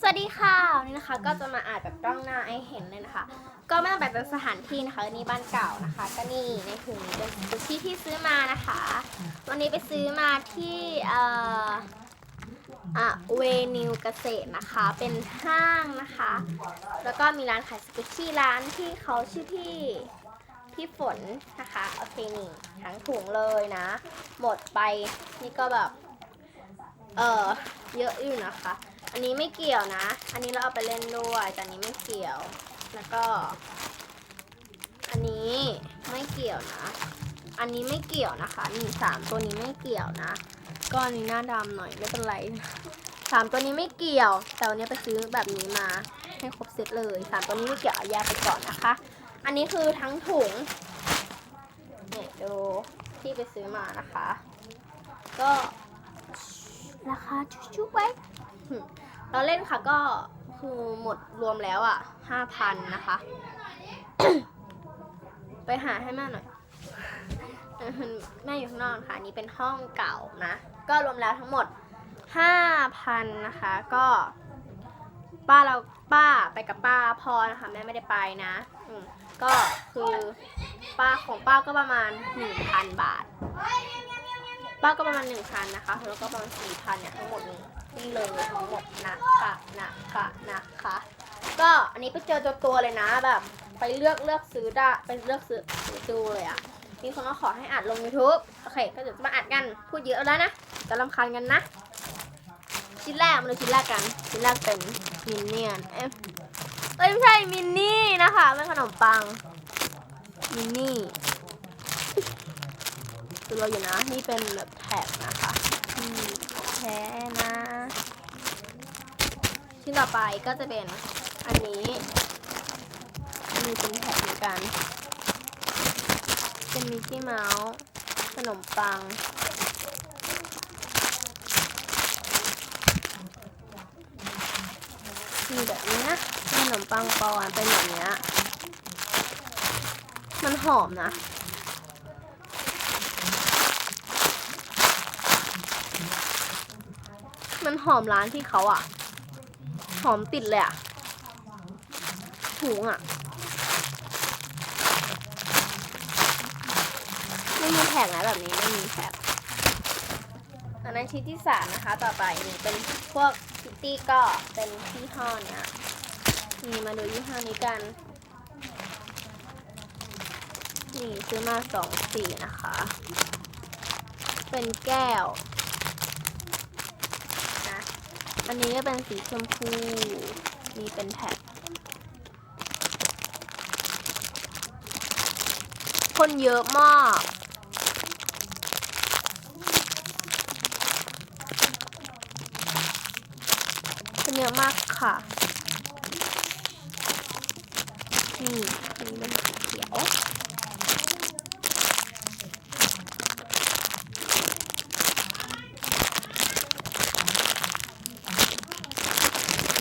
สวัสดีค่ะวันนี้นะคะก็จะมาอ่านแบบกล้องหน้าให้เห็นเลยนะคะ ก็ไม่ต้องแบบเป็นสถานที่นะคะนี่บ้านเก่านะคะ ก็นี่ในถุงนี้เป็นซูชิที่ซื้อมานะคะ วันนี้ไปซื้อมาที่เอ่ออะเวนิวเกษตรนะคะ เป็นห้างนะคะ แล้วก็มีร้านขายสกุชี่ร้านที่เขาชื่อพี่พี่ฝนนะคะโอเคนี่ทั้งถุงเลยนะ หมดไปนี่ก็แบบ เออเยอะอยู่นะคะ อันนี้ไม่เกี่ยวนะ อันนี้เราเอาไปเล่นด้วยแต่อันนี้ไม่เกี่ยว แล้วก็ อันนี้ไม่เกี่ยวนะ อันนี้ไม่เกี่ยวนะคะนี่สามตัวนี้ไม่เกี่ยวนะก็อันนี้หน้าดำหน่อยไม่เป็นไรสามตัวนี้ไม่เกี่ยว แต่วันนี้ไปซื้อแบบนี้มาให้ครบเซตเลยสามตัวนี้ไม่เกี่ยวเอาแยกไปก่อนนะคะ อันนี้คือทั้งถุงเนี่ยดูที่ไปซื้อมานะคะ ก็ราคาชุบๆไว้ หึเราเล่นค่ะก็คือหมดรวมแล้วอะห้าพันนะคะ ไปหาให้แม่หน่อยแม่อยู่ข้างนอกค่ะนี้เป็นห้องเก่านะ ก็รวมแล้วทั้งหมดห้าพันนะคะ ก็ ป้าเราป้าไปกับป้าพอนะคะแม่ไม่ได้ไปนะก็คือป้าของป้าก็ประมาณหนึ่งพันบาท ป้าก็ประมาณหนึ่งพันนะคะแล้วก็ประมาณสี่พันเนี่ยทั้งหมดนี้ นี่เลยทั้งหมดนะคะนะคะนะคะ ก็อันนี้ไปเจอตัวตัวเลยนะแบบ ไปเลือกเลือกซื้อได้ไปเลือกซื้อดูเลยอะ่ะมีคนมาขอให้อัดลง YouTube โอเค ก็เดี๋ยวจะมาอัดกัน พูดเยอะแล้วนะจะรำคาญกันนะ ชิ้นแรกมาดูชิ้นแรกกัน ชิ้นแรกเป็นมินเนี่ยนเอ้ยไม่ใช่มินนี่นะคะเป็นขนมปัง มินนี่ดูเราอยู่นะ นี่เป็นแบบแท็กนะคะแท้นะ ชิ้นต่อไปก็จะเป็นอันนี้อันนี้เป็นแท็กเหมือนกัน เป็นมิกกี้เมาส์ขนมปัง มีแบบนี้นะขนมปังปอนเป็นแบบนี้มันหอมนะมันหอมร้านที่เขาอะ หอมติดเลยอะถุงอะไม่มีแผงนะแบบนี้ไม่มีแผงอันนั้นชิ้นที่สามนะคะ ต่อไปนี่เป็นพวกคิตตี้ก็เป็นยี่ห้อเนี้ยนี่มาดูยี่ห้อนี้กัน นี่ซื้อมาสองสีนะคะ เป็นแก้ว นะ อันนี้ก็เป็นสีชมพูนี่เป็นแท็กคนเยอะมาก คนเยอะมากค่ะ นี่นนี้เป็นสีเขียว โอ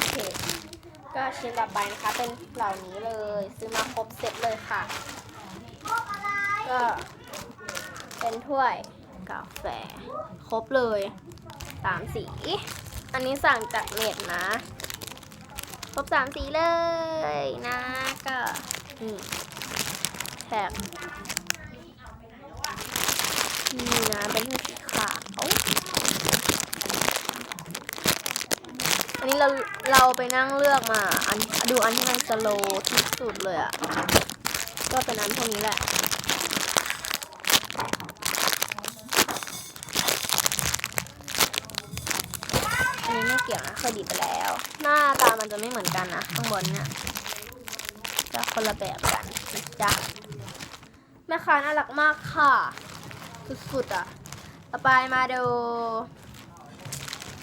เค ชิ้นต่อไปนะคะ เป็นเหล่านี้เลย ซื้อมาครบเสร็จเลยค่ะ ก็เป็นถ้วยกาแฟ ครบเลยสามสี อันนี้สั่งจากเน็ตนะ ครบสามสีเลยนะก็นี่แถบนี่นะเป็นถ้วยสีขาว อันนี้ เราเราไปนั่งเลือกมา อันดูอันที่มันสโลที่สุดเลยอะ่ะ ก็เป็นอันพวกนี้แหละอันนี้ไม่เกี่ยวนะเคยดิบไปแล้ว หน้าตามันจะไม่เหมือนกันนะ ข้างบนเนี่ยจะคนละแบบกันจ๊ะแม่ค้าน่ารักมากค่ะ สุดๆอะ ต่อไปมาดู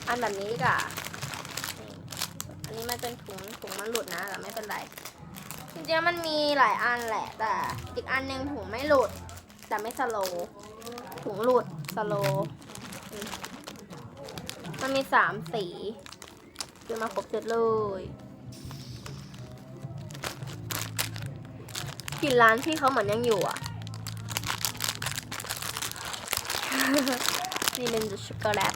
อันแบบนี้ดีกว่านี่ อันนี้มันเป็นถุงถุงมันหลุดนะแต่ไม่เป็นไรจริงๆมันมีหลายอันแหละ แต่อีกอันหนึงถุงไม่หลุด แต่ไม่สโลว์ถุงหลุดสโลว์มันมีสามสีซื้อมาครบเสร็จเลยกลิ่นร้านที่เขาเหมือนยังอยู่อะ นี่เป็นช็อกโกแลต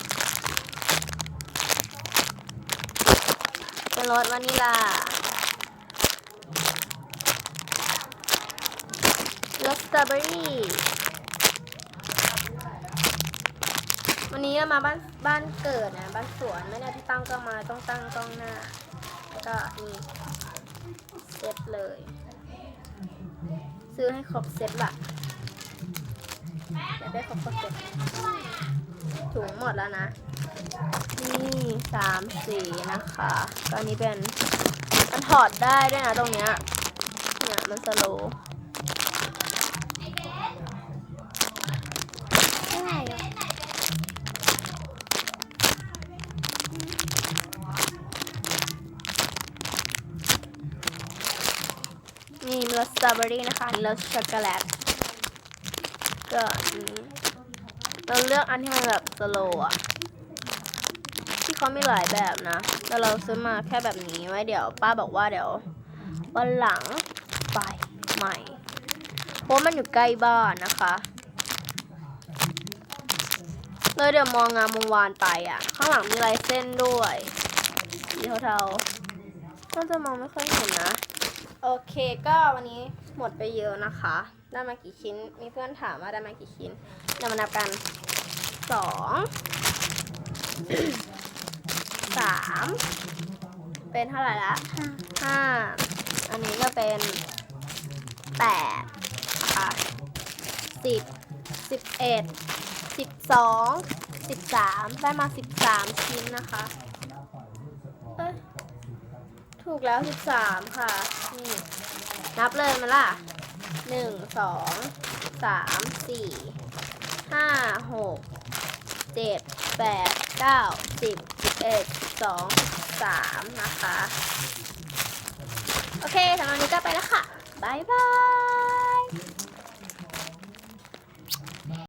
โก เป็นรสวานิลารสสตรอเบอรี่วันนี้มาบ้านบ้านเกิดนะ บ้านสวนไม่ได้ที่ตั้งก็มาต้องตั้งกล้องหน้า แล้วก็นี่เซ็ตเลย ซื้อให้ครบเซ็ตละ อยากได้ครบเซตถุงหมดแล้วนะ นี่สามสีนะคะก็อันนี้เป็นมันถอดได้ด้วยนะตรงเนี้ยเนี่ยมันสโลนี่มีรสสตรอเบอรี่นะคะมีรสช็อกโกแลต ก็อันนี้เราเลือกอันที่มันแบบสโลว์อะที่เขามีหลายแบบนะ แต่เราซื้อมาแค่แบบนี้ไว้เดี๋ยว ป้าบอกว่าเดี๋ยววันหลังไปใหม่ เพราะมันอยู่ใกล้บ้านนะคะเลยเดี๋ยวมองงามวงวานไปอะ ข้างหลังมีลายเส้นด้วยสีเทาๆน่าจะมองไม่ค่อยเห็นนะ โอเคก็วันนี้หมดไปเยอะนะคะ ได้มากี่ชิ้น มีเพื่อนถามว่าได้มากี่ชิ้น เรามานับกันสองสามเป็นเท่าไหร่ละห้าอันนี้ก็เป็นแปดค่ะสิบสิบเอ็ดสิบสองสิบสามได้มาสิบสามชิ้นนะคะถูกแล้วสิบสามค่ะ นี่ นับเลยมาล่ะ หนึ่งสองสามสี่ห้าหกเจ็ดแปดเก้าสิบสิบเอ็ดสิบสองสามนะคะ โอเคสำหรับวันนี้ก็ไปแล้วค่ะ บ๊ายบาย